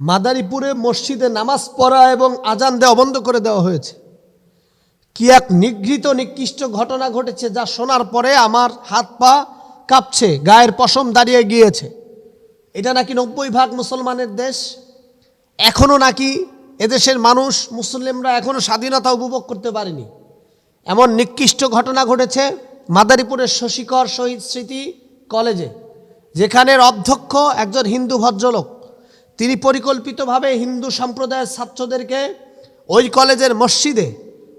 মাদারীপুরে মসজিদে নামাজ পড়া এবং আজান দেওয়া বন্ধ করে দেওয়া হয়েছে। কি এক নিগৃহীত, নিকৃষ্ট ঘটনা ঘটেছে যা শোনার পরে আমার হাত পা কাঁপছে, গায়ের পশম দাঁড়িয়ে গিয়েছে। এটা নাকি নব্বই ভাগ মুসলমানের দেশ? এখনও নাকি এদেশের মানুষ মুসলিমরা এখনও স্বাধীনতা উপভোগ করতে পারেনি। এমন নিকৃষ্ট ঘটনা ঘটেছে মাদারীপুরের শশীকর শহীদ স্মৃতি কলেজে, যেখানের অধ্যক্ষ একজন হিন্দু ভদ্রলোক তিনি পরিকল্পিতভাবে হিন্দু সম্প্রদায়ের ছাত্রদেরকে ওই কলেজের মসজিদে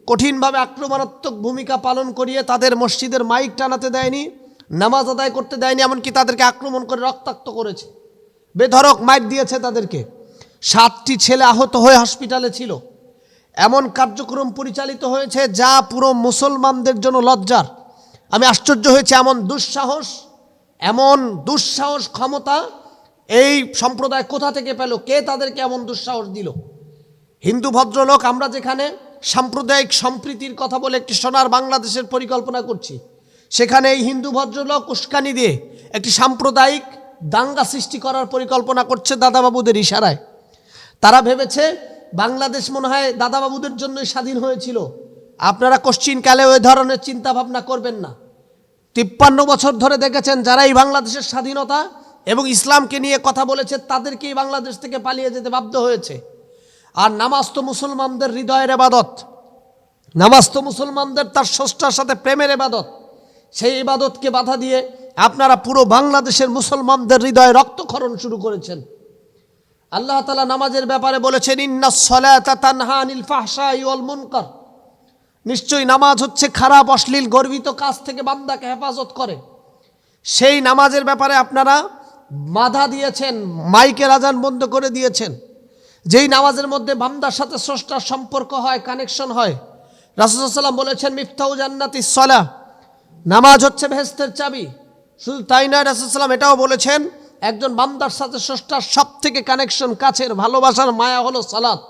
কঠিনভাবে আক্রমণাত্মক ভূমিকা পালন করিয়ে তাদের মসজিদের মাইক টানাতে দেয়নি, নামাজ আদায় করতে দেয়নি, এমনকি তাদেরকে আক্রমণ করে রক্তাক্ত করেছে। বেধরক মাইট দিয়েছে তাদেরকে। সাতটি ছেলে আহত হয়ে হসপিটালে ছিল। এমন কার্যক্রম পরিচালিত হয়েছে যা পুরো মুসলমানদের জন্য লজ্জার। আমি আশ্চর্য হয়েছে, এমন দুঃসাহস এমন দুঃসাহস ক্ষমতা এই সম্প্রদায় কোথা থেকে পেল? কে তাদেরকে এমন দুঃসাহস দিল? হিন্দু ভদ্রলোক, আমরা যেখানে সাম্প্রদায়িক সম্প্রীতির কথা বলে একটি সোনার বাংলাদেশের পরিকল্পনা করছি, সেখানে এই হিন্দু ভদ্রলোক উস্কানি দিয়ে একটি সাম্প্রদায়িক দাঙ্গা সৃষ্টি করার পরিকল্পনা করছে দাদাবাবুদের ইশারায়। তারা ভেবেছে, বাংলাদেশ মনে হয় দাদাবাবুদের জন্যই স্বাধীন হয়েছিল। আপনারা কোশ্চিনকালে ওই ধরনের চিন্তা ভাবনা করবেন না। তিপ্পান্ন বছর ধরে দেখেছেন, যারা এই বাংলাদেশের স্বাধীনতা এবং ইসলামকে নিয়ে কথা বলেছে, তাদেরকেই বাংলাদেশ থেকে পালিয়ে যেতে বাধ্য হয়েছে। আর নামাজ তো মুসলমানদের হৃদয়ের এবাদত নামাজ তো মুসলমানদের তার স্রষ্টার সাথে প্রেমের এবাদত সেই ইবাদতকে বাধা দিয়ে আপনারা পুরো বাংলাদেশের মুসলমানদের হৃদয়ে রক্তক্ষরণ শুরু করেছেন। আল্লাহ তালা নামাজের ব্যাপারে বলেছেন মুনকার। নিশ্চয়ই নামাজ হচ্ছে খারাপ, অশ্লীল, গর্বিত কাজ থেকে বান্দাকে হেফাজত করে। সেই নামাজের ব্যাপারে আপনারা বাধা দিয়েছেন, মাইকের আজান বন্ধ করে দিয়েছেন। যেই নামাজের মধ্যে বান্দার সাথে স্রষ্টার সম্পর্ক হয় কানেকশন হয় রাসুসাল্লাম বলেছেন মিফতাউ জান্নাতি সলা। নামাজ হচ্ছে ভেস্তের চাবি। শুধু তাই নয় রাসুসাল্লাম এটাও বলেছেন, একজন বামদার সাথে স্রষ্টার সব থেকে কানেকশন কাছের ভালোবাসার মায়া হলো সালাত।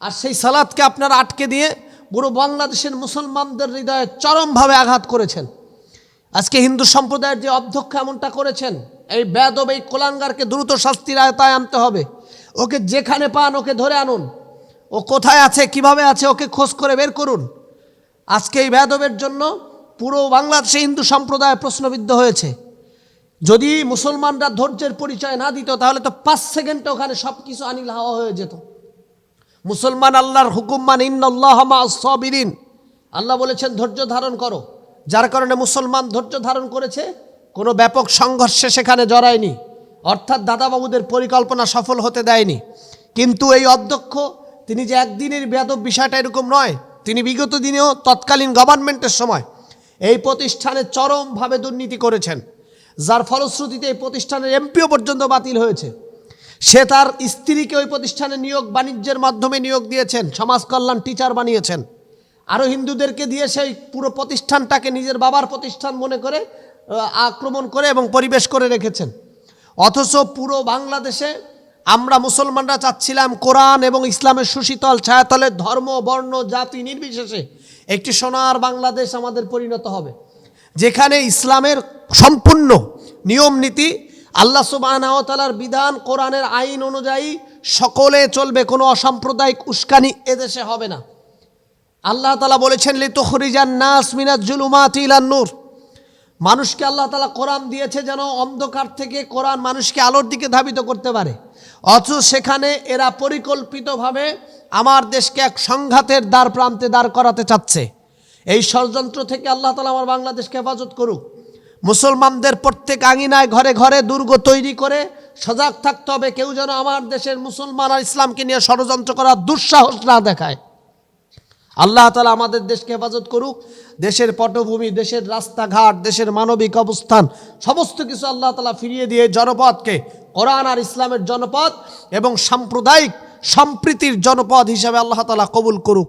আর সেই সালাদকে আপনারা আটকে দিয়ে পুরো বাংলাদেশের মুসলমানদের হৃদয়ে চরমভাবে আঘাত করেছেন। আজকে হিন্দু সম্প্রদায়ের যে অধ্যক্ষ এমনটা করেছেন এই বেদব এই কোলাঙ্গারকে দ্রুত শাস্তির আয়তায় আনতে হবে। ওকে যেখানে পান ওকে ধরে আনুন। ও কোথায় আছে, কীভাবে আছে, ওকে খোঁজ করে বের করুন। আজকে এই বেদবের জন্য পুরো বাংলাদেশে হিন্দু সম্প্রদায় প্রশ্নবিদ্ধ হয়েছে। যদি মুসলমানরা ধৈর্যের পরিচয় না দিত, তাহলে তো পাঁচ সেকেন্ডে ওখানে সব কিছু আনিল হাওয়া হয়ে যেত। মুসলমান আল্লাহর হুকুম মান ইন্নআল্লাহমাসবিরিন আল্লাহ বলেছেন, ধৈর্য ধারণ করো। যার কারণে মুসলমান ধৈর্য ধারণ করেছে কোনো ব্যাপক সংঘর্ষে সেখানে জড়ায়নি। অর্থাৎ দাদাবাবুদের পরিকল্পনা সফল হতে দেয়নি। কিন্তু এই অধ্যক্ষ, তিনি যে একদিনের বেদব বিষয়টা এরকম নয়, তিনি বিগত দিনেও তৎকালীন গভর্নমেন্টের সময় এই প্রতিষ্ঠানে চরমভাবে দুর্নীতি করেছেন। যার ফলশ্রুতিতে এই প্রতিষ্ঠানের এমপিও পর্যন্ত বাতিল হয়েছে। সে তার স্ত্রীকে ওই প্রতিষ্ঠানে নিয়োগ, বাণিজ্যের মাধ্যমে নিয়োগ দিয়েছেন, সমাজ কল্যাণ টিচার বানিয়েছেন। আরও হিন্দুদেরকে দিয়ে সেই পুরো প্রতিষ্ঠানটাকে নিজের বাবার প্রতিষ্ঠান মনে করে আক্রমণ করে এবং পরিবেশ করে রেখেছেন। অথচ পুরো বাংলাদেশে আমরা মুসলমানরা চাচ্ছিলাম কোরআন এবং ইসলামের সুশীতল ছায়াতলে ধর্ম, বর্ণ, জাতি নির্বিশেষে একটি সোনার বাংলাদেশ আমাদের পরিণত হবে। যেখানে ইসলামের সম্পূর্ণ নিয়ম নীতি আল্লাহ সুবাহর বিধান, কোরআনের আইন অনুযায়ী সকলে চলবে, কোনো অসাম্প্রদায়িক উস্কানি এদেশে হবে না। আল্লাহ তালা বলেছেন, লিতখরিজান নাস মিনাজ জুলুমাত নূর। মানুষকে আল্লাহ তালা কোরআন দিয়েছে যেন অন্ধকার থেকে কোরআন মানুষকে আলোর দিকে ধাবিত করতে পারে। অথচ সেখানে এরা পরিকল্পিতভাবে আমার দেশকে এক সংঘাতের দ্বার প্রান্তে দাঁড় করাতে চাচ্ছে। এই ষড়যন্ত্র থেকে আল্লাহ তালা আমার বাংলাদেশকে হেফাজত করুক। মুসলমানদের প্রত্যেক আঙিনায় ঘরে ঘরে দুর্গ তৈরি করে সজাগ থাকতে হবে, কেউ যেন আমার দেশের মুসলমান আর ইসলামকে নিয়ে ষড়যন্ত্র করার দুঃসাহস না দেখায়। আল্লাহ তালা আমাদের দেশকে হেফাজত করুক। দেশের পটভূমি, দেশের রাস্তাঘাট, দেশের মানবিক অবস্থান, সমস্ত কিছু আল্লাহ তালা ফিরিয়ে দিয়ে জনপদকে কোরআন আর ইসলামের জনপদ এবং সাম্প্রদায়িক সম্প্রীতির জনপদ হিসাবে আল্লাহ তালা কবুল করুক।